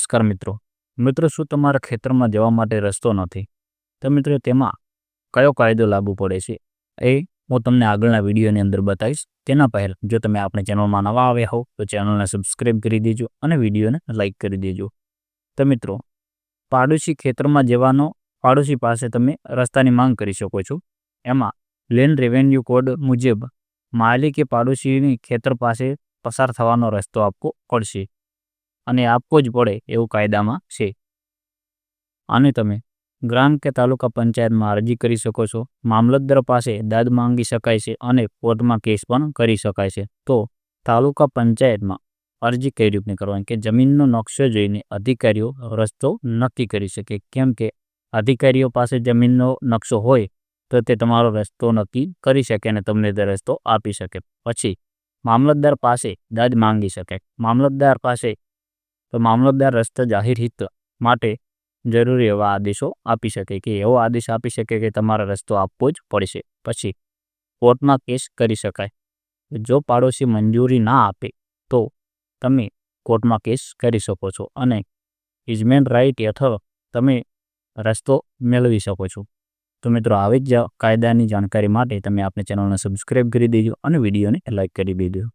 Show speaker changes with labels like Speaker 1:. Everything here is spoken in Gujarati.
Speaker 1: નમસ્કાર મિત્રો. મિત્રો, શું તમારા ખેતરમાં જવા માટે રસ્તો નથી? તો મિત્રો, તેમાં કયો કાયદો લાગુ પડે છે? એ હું તમને આગળના વિડીયોની અંદર બતાવીશ. તેના પહેલાં, જો તમે આપણી ચેનલમાં નવા આવ્યા હો તો ચેનલને સબસ્ક્રાઈબ કરી દેજો અને વિડીયોને લાઇક કરી દેજો. તો મિત્રો, પાડોશી ખેતરમાં જવાનો, પાડોશી પાસે તમે રસ્તાની માંગ કરી શકો છો. એમાં લેન્ડ રેવન્યુ કોડ મુજબ માલિકે પાડોશીની ખેતર પાસે પસાર થવાનો રસ્તો આપવો પડશે. અને આપવો જ પડે એવું કાયદામાં છે. અને તમે ગ્રામ કે તાલુકા પંચાયતમાં અરજી કરી શકો છો. મામલતદાર પાસે દાદ માંગી શકાય છે અને કોર્ટમાં કેસ પણ કરી શકાય છે. તો તાલુકા પંચાયતમાં અરજી કઈ રીતની કરવાની? કે જમીનનો નકશો જોઈને અધિકારીઓ રસ્તો નક્કી કરી શકે. કેમ કે અધિકારીઓ પાસે જમીનનો નકશો હોય તો તે તમારો રસ્તો નક્કી કરી શકે અને તમને તે રસ્તો આપી શકે. પછી મામલતદાર પાસે દાદ માંગી શકે મામલતદાર પાસે તો મામલતદાર રસ્તા જાહેર હિત માટે જરૂરી એવા આદેશો આપી શકે કે એવો આદેશ આપી શકે કે તમારે રસ્તો આપવો જ પડશે. પછી કોર્ટમાં કેસ કરી શકાય. જો પાડોશી મંજૂરી ના આપે તો તમે કોર્ટમાં કેસ કરી શકો છો અને ઇઝમેન્ટ રાઇટ હેઠળ તમે રસ્તો મેળવી શકો છો. તો મિત્રો, આવી જ કાયદાની જાણકારી માટે તમે આપણી ચેનલને સબસ્ક્રાઈબ કરી દેજો અને વિડીયોને લાઇક કરી દેજો.